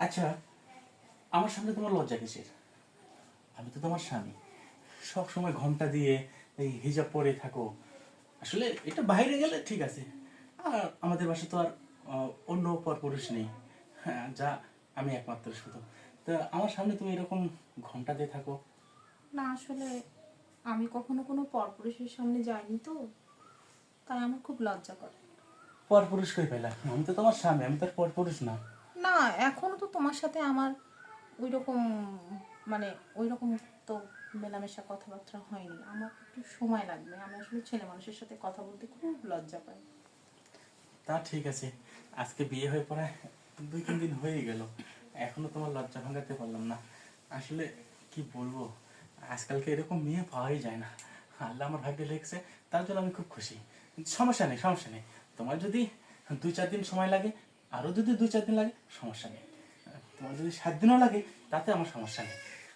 আচ্ছা আমার সামনে তোমার লজ্জা কিসের? আমি তো তোমার স্বামী। সব সময় ঘণ্টা দিয়ে এই হিজাব পরে থাকো। আসলে এটা বাইরে গেলে ঠিক আছে। আর আমাদের বাসা তো আর অন্য পরপুরুষ নেই। হ্যাঁ যা আমি একমাত্র শুধু। তা আমার সামনে তুমি এরকম ঘণ্টা দিয়ে থাকো। না আসলে আমি কখনো কোনো পরপুরুষের সামনে যাইনি তো। তাই আমার খুব লজ্জা করে। পরপুরুষ কই পেলা আমি তো তোমার স্বামী আমি তো আর পরপুরুষ না। না, এখনও তো তোমার সাথে আমার ওই রকম মানে ওই রকম তো মেলামেশা কথাবার্তা হয়নি। আমার একটু সময় লাগবে। আমি আসলে ছেলে মানুষের সাথে কথা বলতে খুব লজ্জা পাই। তা ঠিক আছে। আজকে বিয়ে হয়ে পড়ে দুই তিন দিন হয়ে গেল। এখনও তোমার লজ্জা ভাঙাতে পারলাম না। আসলে কি বলব? আজকালকে এরকম মেয়ে পাওয়াই যায় না। আল্লাহ আমার ভাগ্যে লেগেছে তার জন্য আমি খুব খুশি। সমস্যা নেই সমস্যা নেই। তোমার যদি দুই চার দিন সময় লাগে আরও যদি দু চার দিন লাগে, সমস্যা নেই। তোমার যদি সাত দিনও লাগে, তাতে আমার সমস্যা নেই।